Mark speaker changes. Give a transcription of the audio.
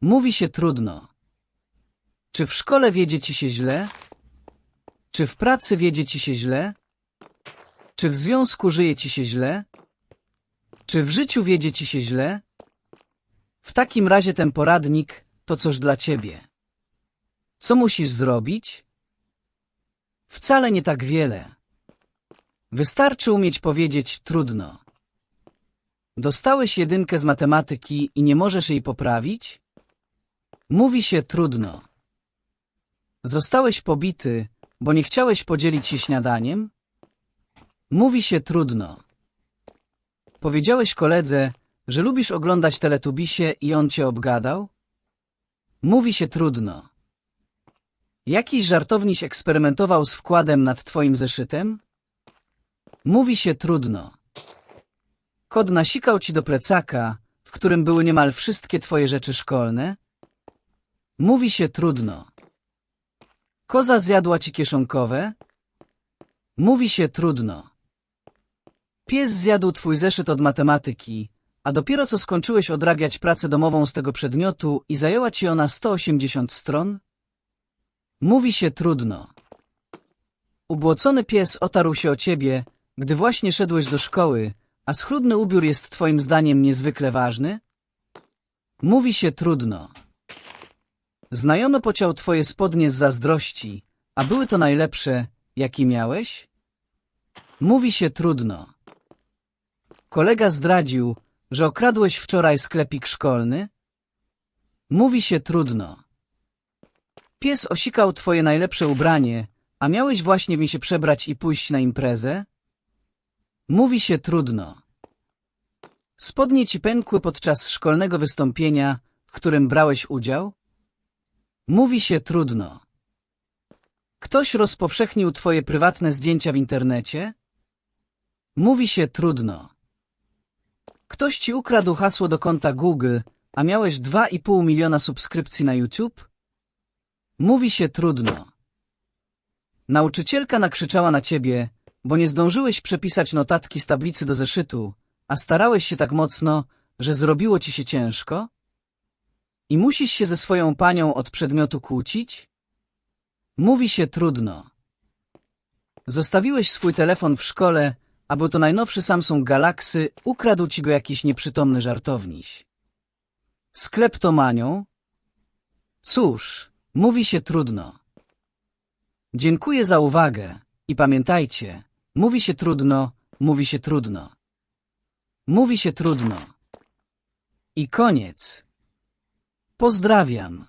Speaker 1: Mówi się trudno. Czy w szkole wiedzie ci się źle? Czy w pracy wiedzie ci się źle? Czy w związku żyje ci się źle? Czy w życiu wiedzie ci się źle? W takim razie ten poradnik to coś dla ciebie. Co musisz zrobić? Wcale nie tak wiele. Wystarczy umieć powiedzieć trudno. Dostałeś jedynkę z matematyki i nie możesz jej poprawić? Mówi się trudno. Zostałeś pobity, bo nie chciałeś podzielić się śniadaniem? Mówi się trudno. Powiedziałeś koledze, że lubisz oglądać teletubisie i on cię obgadał? Mówi się trudno. Jakiś żartowniś eksperymentował z wkładem nad twoim zeszytem? Mówi się trudno. Kod nasikał ci do plecaka, w którym były niemal wszystkie twoje rzeczy szkolne? Mówi się trudno. Koza zjadła ci kieszonkowe? Mówi się trudno. Pies zjadł twój zeszyt od matematyki, a dopiero co skończyłeś odrabiać pracę domową z tego przedmiotu i zajęła ci ona 180 stron? Mówi się trudno. Ubłocony pies otarł się o ciebie, gdy właśnie szedłeś do szkoły, a schludny ubiór jest twoim zdaniem niezwykle ważny? Mówi się trudno. Znajomy pociął twoje spodnie z zazdrości, a były to najlepsze, jakie miałeś? Mówi się trudno. Kolega zdradził, że okradłeś wczoraj sklepik szkolny? Mówi się trudno. Pies osikał twoje najlepsze ubranie, a miałeś właśnie nie się przebrać i pójść na imprezę? Mówi się trudno. Spodnie ci pękły podczas szkolnego wystąpienia, w którym brałeś udział? Mówi się trudno. Ktoś rozpowszechnił twoje prywatne zdjęcia w internecie? Mówi się trudno. Ktoś ci ukradł hasło do konta Google, a miałeś 2,5 miliona subskrypcji na YouTube? Mówi się trudno. Nauczycielka nakrzyczała na ciebie, bo nie zdążyłeś przepisać notatki z tablicy do zeszytu, a starałeś się tak mocno, że zrobiło ci się ciężko? I musisz się ze swoją panią od przedmiotu kłócić? Mówi się trudno. Zostawiłeś swój telefon w szkole, a był to najnowszy Samsung Galaxy, ukradł ci go jakiś nieprzytomny żartowniś. Z kleptomanią? Cóż, mówi się trudno. Dziękuję za uwagę i pamiętajcie, mówi się trudno, mówi się trudno. Mówi się trudno. I koniec. Pozdrawiam.